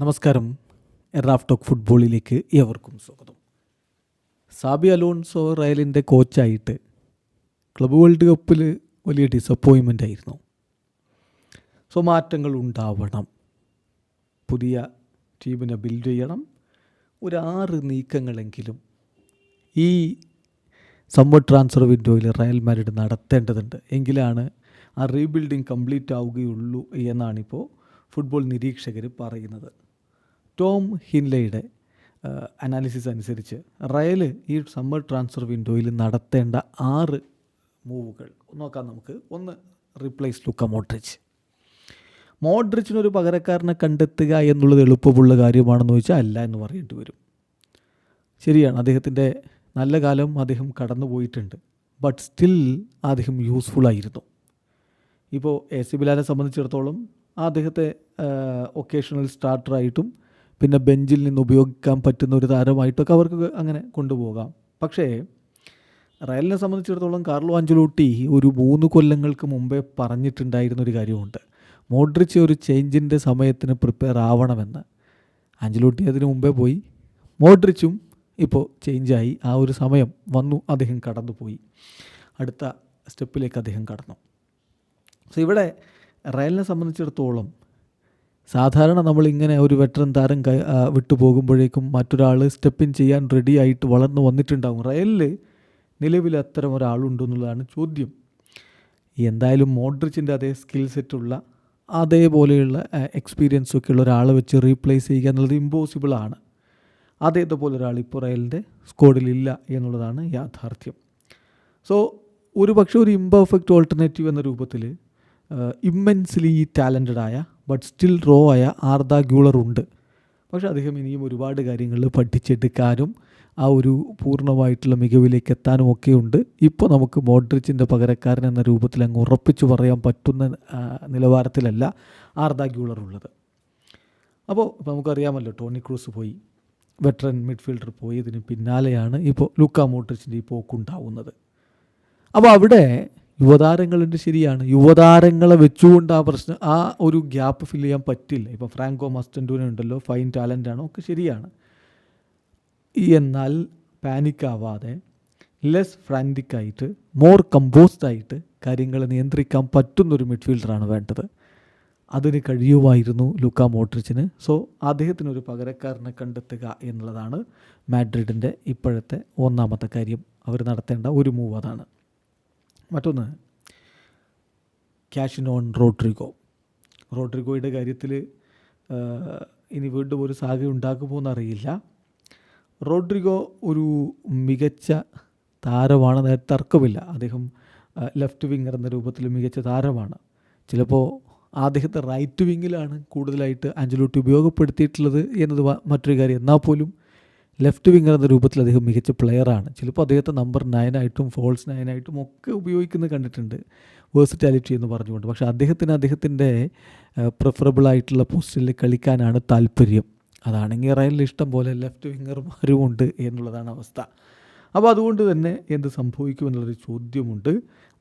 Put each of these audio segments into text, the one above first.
നമസ്കാരം. എറാഫ് ടോക്ക് ഫുട്ബോളിലേക്ക് ഏവർക്കും സ്വാഗതം. സാബി അലോൺസോ റയലിന്റെ കോച്ചായിട്ട് ക്ലബ് വേൾഡ് കപ്പിൽ വലിയ ഡിസപ്പോയിൻമെന്റ് ആയിരുന്നു. സോ മാറ്റങ്ങൾ ഉണ്ടാവണം. പുതിയ ടീമിനെ ബിൽഡ് ചെയ്യണം. ഒരു ആറ് നീക്കങ്ങളെങ്കിലും ഈ സമ്മർ ട്രാൻസ്ഫർ വിൻഡോയിൽ റയൽ മാരിഡ് നടത്തേണ്ടതുണ്ട്. എങ്കിലാണ് ആ റീബിൽഡിംഗ് കംപ്ലീറ്റ് ആവുകയുള്ളൂ എന്നാണിപ്പോൾ ഫുട്ബോൾ നിരീക്ഷകർ പറയുന്നത്. ടോം ഹിൻലയുടെ അനാലിസിസ് അനുസരിച്ച് റയൽ ഈ സമ്മർ ട്രാൻസ്ഫർ വിൻഡോയിൽ നടത്തേണ്ട ആറ് മൂവുകൾ നോക്കാം നമുക്ക്. ഒന്ന് റീപ്ലേസ് ലുക്ക മോഡ്രിച്ച് മോഡ്രിച്ചിനൊരു പകരക്കാരനെ കണ്ടെത്തുക എന്നുള്ളത് എളുപ്പമുള്ള കാര്യമാണെന്ന് ചോദിച്ചാൽ അല്ല എന്ന് പറയേണ്ടി വരും. ശരിയാണ് അദ്ദേഹത്തിന്റെ നല്ല കാലം അദ്ദേഹം കടന്നു പോയിട്ടുണ്ട് ബട്ട് സ്റ്റിൽ അദ്ദേഹം യൂസ്ഫുൾ ആയിരുന്നു. ഇപ്പോൾ എ സി ബിലാനെ സംബന്ധിച്ചിടത്തോളം അദ്ദേഹത്തെ ഒക്കേഷണൽ സ്റ്റാർട്ടറായിട്ടും പിന്നെ ബെഞ്ചിൽ നിന്ന് ഉപയോഗിക്കാൻ പറ്റുന്ന ഒരു താരമായിട്ടൊക്കെ അവർക്ക് അങ്ങനെ കൊണ്ടുപോകാം. പക്ഷേ റയലിനെ സംബന്ധിച്ചിടത്തോളം കാർലോ അഞ്ചലോട്ടി ഒരു മൂന്ന് കൊല്ലങ്ങൾക്ക് മുമ്പേ പറഞ്ഞിട്ടുണ്ടായിരുന്ന ഒരു കാര്യമുണ്ട്. മോഡ്രിച്ച് ഒരു ചേഞ്ചിന്റെ സമയത്തിന് പ്രിപ്പയർ ആവണമെന്ന്. അഞ്ചലോട്ടി അതിന് മുമ്പേ പോയി. മോഡ്രിച്ചും ഇപ്പോൾ ചേഞ്ചായി. ആ ഒരു സമയം വന്നു അദ്ദേഹം കടന്നുപോയി. അടുത്ത സ്റ്റെപ്പിലേക്ക് അദ്ദേഹം കടന്നു. സോ ഇവിടെ റയലിനെ സംബന്ധിച്ചിടത്തോളം സാധാരണ നമ്മളിങ്ങനെ ഒരു വെറ്ററൻ താരം വിട്ടു പോകുമ്പോഴേക്കും മറ്റൊരാൾ സ്റ്റെപ്പിൻ ചെയ്യാൻ റെഡി ആയിട്ട് വളർന്നു വന്നിട്ടുണ്ടാകും റയലിൽ നിലവിൽ അത്തരം ഒരാളുണ്ടെന്നുള്ളതാണ് ചോദ്യം. എന്തായാലും മോഡ്രിച്ചിന്റെ അതേ സ്കിൽ സെറ്റുള്ള അതേപോലെയുള്ള എക്സ്പീരിയൻസ് ഒക്കെ ഉള്ള ഒരാളെ വെച്ച് റീപ്ലേസ് ചെയ്യുക എന്നുള്ളത് ഇമ്പോസിബിൾ ആണ്. അതേപോലെ ഒരാൾ ഇപ്പോൾ റയലിന്റെ സ്കോഡിലില്ല എന്നുള്ളതാണ് യാഥാർത്ഥ്യം. സോ ഒരു പക്ഷേ ഒരു ഇംപെർഫെക്റ്റ് ഓൾട്ടർനേറ്റീവ് എന്ന രൂപത്തിൽ ഇമ്മെൻസ്ലി ടാലന്റഡായ ബട്ട് സ്റ്റിൽ റോ ആയ ആർദ ഗ്യൂളർ ഉണ്ട്. പക്ഷേ അദ്ദേഹം ഇനിയും ഒരുപാട് കാര്യങ്ങൾ പഠിച്ചെടുക്കാനും ആ ഒരു പൂർണമായിട്ടുള്ള മികവിലേക്ക് എത്താനും ഒക്കെ ഉണ്ട്. ഇപ്പോൾ നമുക്ക് മോഡ്രിച്ചിന്റെ പകരക്കാരൻ എന്ന രൂപത്തിൽ അങ്ങ് ഉറപ്പിച്ചു പറയാൻ പറ്റുന്ന നിലവാരത്തിലല്ല ആർദ ഗ്യൂളർ ഉള്ളത്. അപ്പോൾ നമുക്കറിയാമല്ലോ ടോണി ക്രൂസ് പോയി. വെറ്ററൻ മിഡ്ഫീൽഡർ പോയതിന് പിന്നാലെയാണ് ഇപ്പോൾ ലൂക്ക മോഡ്രിച്ചിന്റെ ഈ പോക്കുണ്ടാവുന്നത്. അപ്പോൾ അവിടെ യുവതാരങ്ങളുണ്ട് ശരിയാണ്. യുവതാരങ്ങളെ വെച്ചുകൊണ്ട് ആ പ്രശ്നം ആ ഒരു ഗ്യാപ്പ് ഫില്ല് ചെയ്യാൻ പറ്റില്ല. ഇപ്പോൾ ഫ്രാങ്കോ മസ്റ്റൻഡൂനെ ഉണ്ടല്ലോ ഫൈൻ ടാലന്റ് ആണോ ഒക്കെ ശരിയാണ്. എന്നാൽ പാനിക്കാവാതെ ലെസ് ഫ്രാന്റിക് ആയിട്ട് മോർ കമ്പോസ്ഡ് ആയിട്ട് കാര്യങ്ങളെ നിയന്ത്രിക്കാൻ പറ്റുന്നൊരു മിഡ്ഫീൽഡറാണ് വേണ്ടത്. അതിന് കഴിയുമായിരുന്നു ലുക്ക മോട്രിച്ചിന് സോ അദ്ദേഹത്തിനൊരു പകരക്കാരനെ കണ്ടെത്തുക എന്നുള്ളതാണ് മാഡ്രിഡിന്റെ ഇപ്പോഴത്തെ ഒന്നാമത്തെ കാര്യം. അവർ നടത്തേണ്ട ഒരു മൂവ് അതാണ്. മറ്റൊന്ന് ക്യാഷിനോൺ റോഡ്രിഗോ. റോഡ്രിഗോയുടെ കാര്യത്തിൽ ഇനി വീണ്ടും ഒരു സാധ്യത ഉണ്ടാക്കുമോ എന്നറിയില്ല റോഡ്രിഗോ ഒരു മികച്ച താരമാണ് തർക്കമില്ല. അദ്ദേഹം ലെഫ്റ്റ് വിങ്ങർ എന്ന രൂപത്തിൽ മികച്ച താരമാണ്. ചിലപ്പോൾ അദ്ദേഹത്തെ റൈറ്റ് വിങ്ങിലാണ് കൂടുതലായിട്ട് അഞ്ചലോട്ടി ഉപയോഗപ്പെടുത്തിയിട്ടുള്ളത് എന്നത് മറ്റൊരു കാര്യം. എന്നാൽ പോലും ലെഫ്റ്റ് വിങ്ങർ എന്ന രൂപത്തിൽ അദ്ദേഹം മികച്ച പ്ലെയറാണ് ചിലപ്പോൾ അദ്ദേഹത്തെ നമ്പർ നയനായിട്ടും ഫോൾസ് നയനായിട്ടും ഒക്കെ ഉപയോഗിക്കുന്നത് കണ്ടിട്ടുണ്ട്. വേഴ്സിറ്റാലിറ്റി എന്ന് പറഞ്ഞുകൊണ്ട്. പക്ഷേ അദ്ദേഹത്തിന് അദ്ദേഹത്തിന്റെ പ്രിഫറബിൾ ആയിട്ടുള്ള പോസ്റ്റിൽ കളിക്കാനാണ് താല്പര്യം. അതാണെങ്കിൽ റയലിൽ ഇഷ്ടം പോലെ ലെഫ്റ്റ് വിങ്ങർമാരും ഉണ്ട് എന്നുള്ളതാണ് അവസ്ഥ. അപ്പോൾ അതുകൊണ്ട് തന്നെ എന്ത് സംഭവിക്കുമെന്നുള്ളൊരു ചോദ്യമുണ്ട്.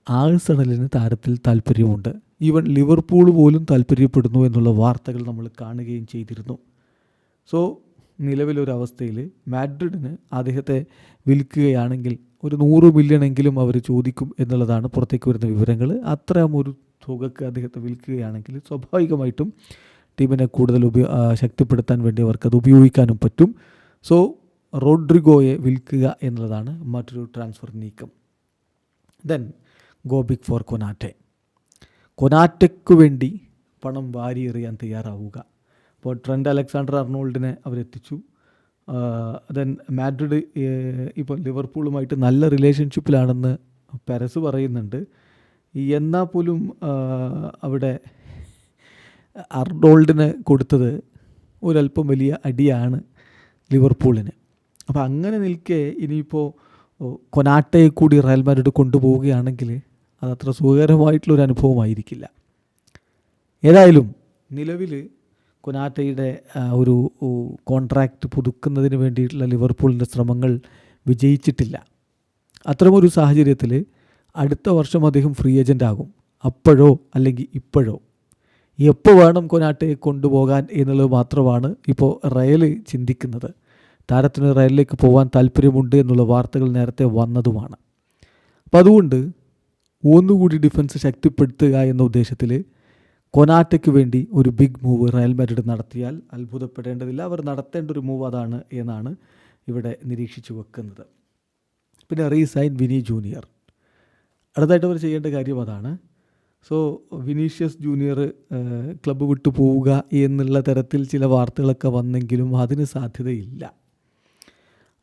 ആഴ്സണലിന് താരത്തിൽ താല്പര്യമുണ്ട്. ഈവൻ ലിവർപൂൾ പോലും താല്പര്യപ്പെടുന്നു എന്നുള്ള വാർത്തകൾ നമ്മൾ കാണുകയും ചെയ്തിരുന്നു. സോ നിലവിലൊരവസ്ഥയിൽ മാഡ്രിഡിന് അദ്ദേഹത്തെ വിൽക്കുകയാണെങ്കിൽ ഒരു നൂറ് മില്യണെങ്കിലും അവർ ചോദിക്കും എന്നുള്ളതാണ് പുറത്തേക്ക് വരുന്ന വിവരങ്ങൾ അത്തരം ഒരു തുകക്ക് അദ്ദേഹത്തെ വിൽക്കുകയാണെങ്കിൽ സ്വാഭാവികമായിട്ടും ടീമിനെ കൂടുതൽ ഉപയോ ശക്തിപ്പെടുത്താൻ വേണ്ടി അവർക്കത് ഉപയോഗിക്കാനും പറ്റും. സോ റോഡ്രിഗോയെ വിൽക്കുക എന്നുള്ളതാണ് മറ്റൊരു ട്രാൻസ്ഫർ നീക്കം. ദെൻ ഗോബിക് ഫോർ കൊനാറ്റെ കൊനാറ്റയ്ക്ക് വേണ്ടി പണം വാരിയെറിയാൻ തയ്യാറാവുക. ഇപ്പോൾ ട്രെൻഡ് അലക്സാണ്ടർ അർണോൾഡിനെ അവരെത്തിച്ചു. ദെൻ മാഡ്രിഡ് ഇപ്പോൾ ലിവർപൂളുമായിട്ട് നല്ല റിലേഷൻഷിപ്പിലാണെന്ന് പെരസ് പറയുന്നുണ്ട്. എന്നാൽ പോലും അവിടെ അർണോൾഡിന് കൊടുത്തത് ഒരല്പം വലിയ അടിയാണ് ലിവർപൂളിന്. അപ്പോൾ അങ്ങനെ നിൽക്കെ ഇനിയിപ്പോൾ കൊനാട്ടയെ കൂടി റയൽ മാഡ്രിഡ് കൊണ്ടുപോവുകയാണെങ്കിൽ അതത്ര സുഖകരമായിട്ടുള്ളൊരു അനുഭവമായിരിക്കില്ല ഏതായാലും നിലവിൽ കൊനാറ്റയുടെ ഒരു കോൺട്രാക്റ്റ് പുതുക്കുന്നതിന് വേണ്ടിയിട്ടുള്ള ലിവർപൂളിന്റെ ശ്രമങ്ങൾ വിജയിച്ചിട്ടില്ല. അത്തരമൊരു സാഹചര്യത്തിൽ അടുത്ത വർഷം അദ്ദേഹം ഫ്രീ ഏജന്റ് ആകും. അപ്പോഴോ അല്ലെങ്കിൽ ഇപ്പോഴോ. എപ്പോൾ വേണം കൊനാട്ടയെ കൊണ്ടുപോകാൻ എന്നുള്ളത് മാത്രമാണ് ഇപ്പോൾ റയൽ ചിന്തിക്കുന്നത്. താരത്തിന് റയലിലേക്ക് പോകാൻ താല്പര്യമുണ്ട് എന്നുള്ള വാർത്തകൾ നേരത്തെ വന്നതുമാണ്. അപ്പോൾ അതുകൊണ്ട് ഒന്നുകൂടി ഡിഫൻസ് ശക്തിപ്പെടുത്തുക എന്ന ഉദ്ദേശത്തിൽ കൊനാറ്റയ്ക്ക് വേണ്ടി ഒരു ബിഗ് മൂവ് റയൽ മാഡ്രിഡ് നടത്തിയാൽ അത്ഭുതപ്പെടേണ്ടതില്ല. അവർ നടത്തേണ്ട ഒരു മൂവ് അതാണ് എന്നാണ് ഇവിടെ നിരീക്ഷിച്ചു വെക്കുന്നത്. പിന്നെ റീസൈൻ വിനി ജൂനിയർ. അടുത്തായിട്ട് അവർ ചെയ്യേണ്ട കാര്യം അതാണ്. സോ വിനീഷ്യസ് ജൂനിയർ ക്ലബ്ബ് വിട്ടു പോവുക എന്നുള്ള തരത്തിൽ ചില വാർത്തകളൊക്കെ വന്നെങ്കിലും അതിന് സാധ്യതയില്ല.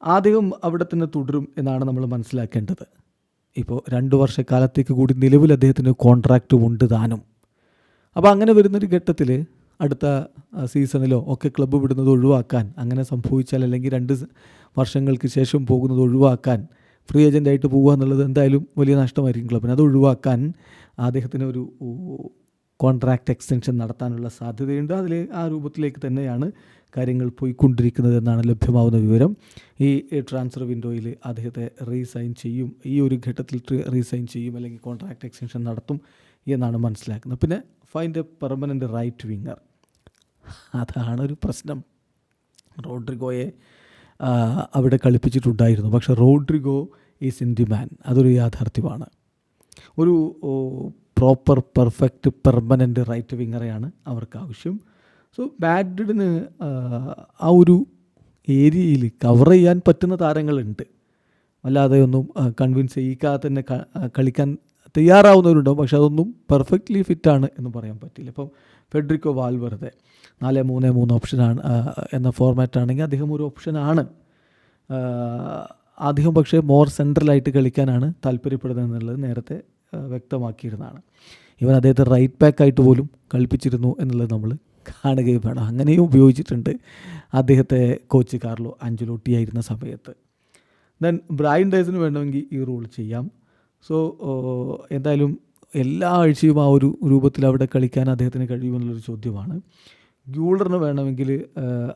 ആദ്യം അവിടെ തന്നെ തുടരും എന്നാണ് നമ്മൾ മനസ്സിലാക്കേണ്ടത്. ഇപ്പോൾ രണ്ട് വർഷക്കാലത്തേക്ക് കൂടി നിലവിൽ അദ്ദേഹത്തിന് കോൺട്രാക്റ്റ് ഉണ്ട് താനും. അപ്പോൾ അങ്ങനെ വരുന്നൊരു ഘട്ടത്തിൽ അടുത്ത സീസണിലോ ഒക്കെ ക്ലബ്ബ് വിടുന്നത് ഒഴിവാക്കാൻ അങ്ങനെ സംഭവിച്ചാൽ അല്ലെങ്കിൽ രണ്ട് വർഷങ്ങൾക്ക് ശേഷം പോകുന്നത് ഒഴിവാക്കാൻ ഫ്രീ ഏജന്റായിട്ട് പോകുക എന്നുള്ളത് എന്തായാലും വലിയ നഷ്ടമായിരിക്കും ക്ലബിന് അത് ഒഴിവാക്കാൻ അദ്ദേഹത്തിന് ഒരു കോൺട്രാക്റ്റ് എക്സ്റ്റൻഷൻ നടത്താനുള്ള സാധ്യതയുണ്ട്. അതിൽ ആ രൂപത്തിലേക്ക് തന്നെയാണ് കാര്യങ്ങൾ പോയിക്കൊണ്ടിരിക്കുന്നത് എന്നാണ് ലഭ്യമാവുന്ന വിവരം. ഈ ട്രാൻസ്ഫർ വിൻഡോയിൽ അദ്ദേഹത്തെ റീസൈൻ ചെയ്യും. ഈ ഒരു ഘട്ടത്തിൽ റീസൈൻ ചെയ്യും അല്ലെങ്കിൽ കോൺട്രാക്റ്റ് എക്സ്റ്റൻഷൻ നടത്തും. എന്നാണ് മനസ്സിലാക്കുന്നത്. പിന്നെ find a permanent right winger അതാണ് ഒരു പ്രശ്നം. റോഡ്രിഗോയെ അവിടെ കളിപ്പിച്ചിട്ടുണ്ടായിരുന്നു. പക്ഷെ റോഡ്രിഗോ ഈസ് ഇൻ മാൻ അതൊരു യാഥാർത്ഥ്യമാണ്. ഒരു പ്രോപ്പർ പെർഫെക്റ്റ് പെർമനന്റ് റൈറ്റ് വിങ്ങറെയാണ് അവർക്ക് ആവശ്യം സോ ബാഡിന് ആ ഒരു ഏരിയയിൽ കവർ ചെയ്യാൻ പറ്റുന്ന താരങ്ങളുണ്ട്. അല്ലാതെ ഒന്നും കൺവിൻസ് ചെയ്യിക്കാതെ തന്നെ കളിക്കാൻ തയ്യാറാവുന്നവരുണ്ടാവും. പക്ഷെ അതൊന്നും പെർഫെക്റ്റ്ലി ഫിറ്റാണ് എന്ന് പറയാൻ പറ്റില്ല. ഇപ്പം ഫെഡ്രിക്കോ വാൽവെറുതെ നാല് മൂന്ന് മൂന്ന് ഓപ്ഷനാണ് എന്ന ഫോർമാറ്റ് ആണെങ്കിൽ അദ്ദേഹം ഒരു ഓപ്ഷനാണ് അദ്ദേഹം പക്ഷേ മോർ സെൻട്രലായിട്ട് കളിക്കാനാണ് താല്പര്യപ്പെടുന്നത് എന്നുള്ളത് നേരത്തെ വ്യക്തമാക്കിയിരുന്നതാണ്. ഇവൻ അദ്ദേഹത്തെ റൈറ്റ് ബാക്ക് ആയിട്ട് പോലും കളിപ്പിച്ചിരുന്നു എന്നുള്ളത് നമ്മൾ കാണുകയും വേണം. അങ്ങനെയും ഉപയോഗിച്ചിട്ടുണ്ട് അദ്ദേഹത്തെ കോച്ച് കാർലോ അഞ്ചലോട്ടി ആയിരുന്ന സമയത്ത്. ദെൻ ബ്രൈൻ ഡേസിന് വേണമെങ്കിൽ ഈ റോൾ ചെയ്യാം. സോ എന്തായാലും എല്ലാ ആഴ്ചയും ആ ഒരു രൂപത്തിൽ അവിടെ കളിക്കാൻ അദ്ദേഹത്തിന് കഴിയുമെന്നുള്ളൊരു ചോദ്യമാണ്. ഗ്യൂളറിന് വേണമെങ്കിൽ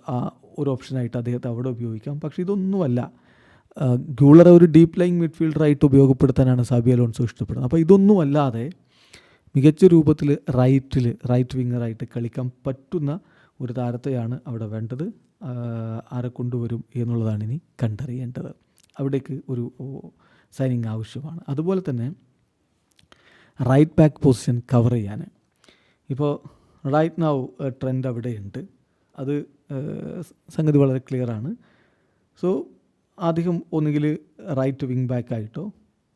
ആ ഒരു ഓപ്ഷനായിട്ട് അദ്ദേഹത്തെ അവിടെ ഉപയോഗിക്കാം. പക്ഷേ ഇതൊന്നുമല്ല. ഗ്യൂളറെ ഒരു ഡീപ്പ് ലൈൻ മിഡ്ഫീൽഡറായിട്ട് ഉപയോഗപ്പെടുത്താനാണ് സാബി അലോൺസോ ഇഷ്ടപ്പെടുന്നത്. അപ്പോൾ ഇതൊന്നുമല്ലാതെ മികച്ച രൂപത്തിൽ റൈറ്റിൽ റൈറ്റ് വിങ്ങറായിട്ട് കളിക്കാൻ പറ്റുന്ന ഒരു താരത്തെയാണ് അവിടെ വേണ്ടത്. ആരെ കൊണ്ടുവരും എന്നുള്ളതാണ് ഇനി കണ്ടറിയേണ്ടത്. അവിടേക്ക് ഒരു സൈനിങ് ആവശ്യമാണ്. അതുപോലെ തന്നെ റൈറ്റ് ബാക്ക് പൊസിഷൻ കവർ ചെയ്യാൻ. ഇപ്പോൾ റൈറ്റ് നൗ ട്രെൻഡ് അവിടെയുണ്ട്. അത് സംഗതി വളരെ ക്ലിയറാണ് സോ അധികം ഒന്നുകിൽ റൈറ്റ് വിങ് ബാക്ക് ആയിട്ടോ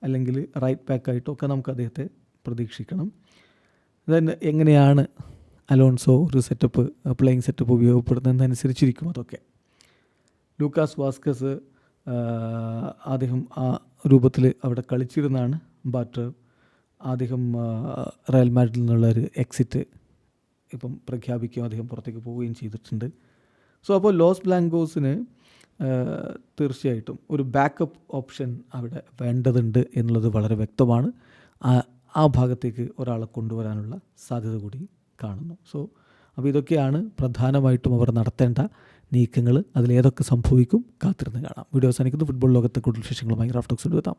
അല്ലെങ്കിൽ റൈറ്റ് ബാക്ക് ആയിട്ടോ ഒക്കെ നമുക്ക് അദ്ദേഹത്തെ പ്രതീക്ഷിക്കണം. ദെൻ എങ്ങനെയാണ് അലോൺസോ ഒരു സെറ്റപ്പ് പ്ലേയിങ് സെറ്റപ്പ് ഉപയോഗപ്പെടുന്നതനുസരിച്ചിരിക്കും അതൊക്കെ. ലൂക്കാസ് വാസ്കസ് അദ്ദേഹം ആ രൂപത്തിൽ അവിടെ കളിച്ചിരുന്നാണ് ബാറ്റർ അദ്ദേഹം റയൽ മാഡിൽ നിന്നുള്ള ഒരു എക്സിറ്റ് ഇപ്പം പ്രഖ്യാപിക്കുകയും അദ്ദേഹം പുറത്തേക്ക് പോവുകയും ചെയ്തിട്ടുണ്ട്. സോ അപ്പോൾ ലോസ് ബ്ലാങ്കോസിന് തീർച്ചയായിട്ടും ഒരു ബാക്കപ്പ് ഓപ്ഷൻ അവിടെ വേണ്ടതുണ്ട് എന്നുള്ളത് വളരെ വ്യക്തമാണ്. ആ ഭാഗത്തേക്ക് ഒരാളെ കൊണ്ടുവരാനുള്ള സാധ്യത കൂടി കാണുന്നു. സോ അപ്പോൾ ഇതൊക്കെയാണ് പ്രധാനമായിട്ടും അവർ നടത്തേണ്ട നീക്കങ്ങൾ അതിലേതൊക്കെ സംഭവിക്കും കാത്തിരുന്ന് കാണാം. വീഡിയോ അവസാനിക്കുന്നു. ഫുട്ബോൾ ലോകത്തെ കൂടുതൽ വിശേഷങ്ങളുമായി റാഫ്റ്റോക്സ് എത്താം.